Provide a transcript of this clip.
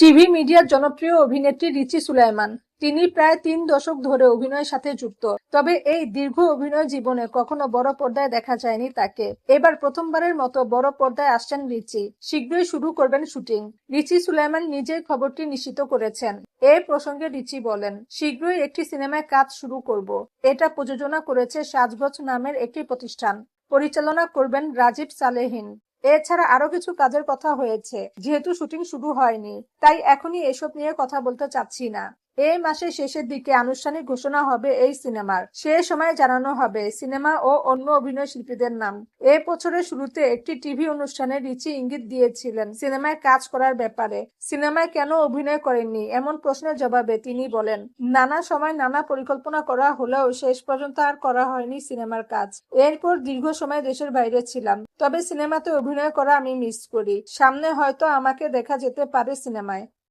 TV মিডিয়ার জনপ্রিয় অভিনেত্রী রিচি সুলাইমান তিনি প্রায় তিন দশক ধরে অভিনয়ের সাথে যুক্ত। তবে এই দীর্ঘ অভিনয় জীবনে কখনো বড় পর্দায় দেখা যায়নি তাকে। এবার প্রথমবারের মতো বড় পর্দায় আসছেন রিচি। শীঘ্রই শুরু করবেন শুটিং। রিচি সুলাইমান নিজেই খবরটি নিশ্চিত করেছেন। এ প্রসঙ্গে রিচি বলেন, শীঘ্রই একটি সিনেমায় কাজ শুরু করব। এটা প্রযোজনা করেছে সাজগজ নামের একটি প্রতিষ্ঠান। পরিচালনা করবেন রাজীব সালেহিন। এছাড়া আরও কিছু কাজের কথা হয়েছে, যেহেতু শুটিং শুরু হয়নি, তাই এখনই এসব নিয়ে কথা বলতে চাচ্ছি না। এই মাসের শেষের দিকে আনুষ্ঠানিক ঘোষণা হবে এই সিনেমার। সে সময় জানানো হবে, সিনেমা ও অন্য অভিনয় শিল্পীদের নাম। এ বছরের শুরুতে একটি টিভি অনুষ্ঠানে রিচি ইঙ্গিত দিয়েছিলেন, সিনেমায় কাজ করার ব্যাপারে। সিনেমায় কেন অভিনয় করেননি? এমন প্রশ্নের জবাবে তিনি বলেন, নানা সময় নানা পরিকল্পনা করা হলেও শেষ পর্যন্ত আর করা হয়নি সিনেমার কাজ। এরপর দীর্ঘ সময় দেশের বাইরে ছিলাম। তবে সিনেমাতে অভিনয় করা আমি মিস করি। সামনে হয়তো আমাকে দেখা যেতে পারে সিনেমায়।